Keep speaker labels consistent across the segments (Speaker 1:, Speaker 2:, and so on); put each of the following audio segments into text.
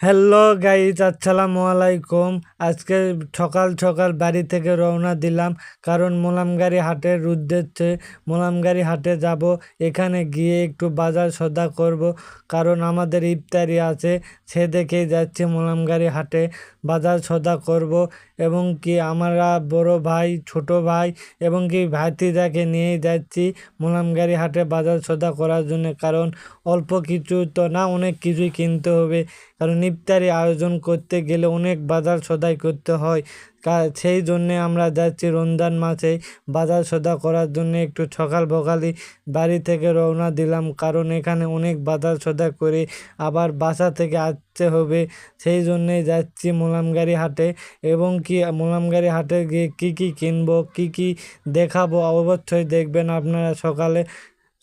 Speaker 1: Hello guys, আসসালামু আলাইকুম। আজকে সকাল সকাল বাড়ি থেকে রওনা দিলাম, কারণ মোলামগাড়ি হাটের উদ্দেশ্যে মোলামগাড়ি হাটে যাব। এখানে গিয়ে একটু বাজার সদা করব, কারণ আমাদের ইফতারি আছে, সে দেখেই যাচ্ছি মোলামগাড়ি হাটে। বাজার সদা করব এবং কি আমরা বড় ভাই, ছোট ভাই এবং কি ভাতিজাকে নিয়ে যাচ্ছি মোলামগাড়ি হাটে বাজার সদা করার জন্য। কারণ অল্প কিছু তো না, অনেক কিছুই কিনতে হবে। কারণ ইফতারি আয়োজন করতে গেলে অনেক বাজার সদাই করতে হয়। সেই জন্যে আমরা যাচ্ছি রমজান মাসে বাজার সদা করার জন্য একটু সকাল সকালই বাড়ি থেকে রওনা দিলাম। কারণ এখানে অনেক বাজার সদা করে আবার বাসা থেকে আসতে হবে। সেই জন্যেই যাচ্ছি মোলামগাড়ি হাটে। এবং কি, মোলামগাড়ি হাটে গিয়ে কী কী কিনবো, কী কী দেখাবো অবশ্যই দেখবেন আপনারা সকালে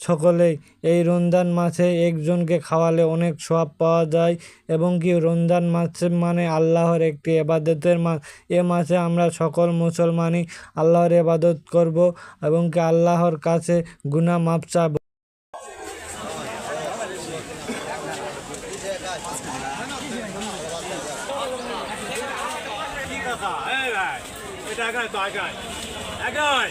Speaker 1: সকলেই এই রমজান মাসে একজনকে খাওয়ালে অনেক সওয়াব পাওয়া যায় এবং কি রমজান মাস মানে আল্লাহর একটি এবাদতের মাস। এ মাসে আমরা সকল মুসলমানই আল্লাহর এবাদত করব এবং কি আল্লাহর কাছে গুনাহ মাপ চাব।
Speaker 2: এটা আগায় তো আগায় আগায়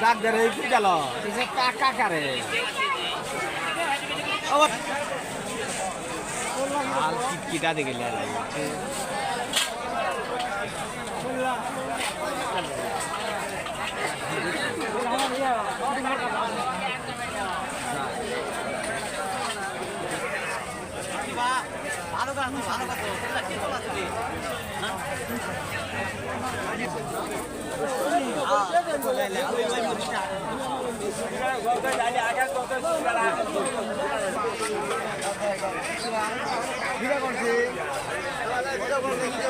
Speaker 3: ডাক দে রে, কি গেল? কাকা কারে আর কিটকিটা দেখে লাগছে ভালো কাজ ভালো কাজ ঠিক আছে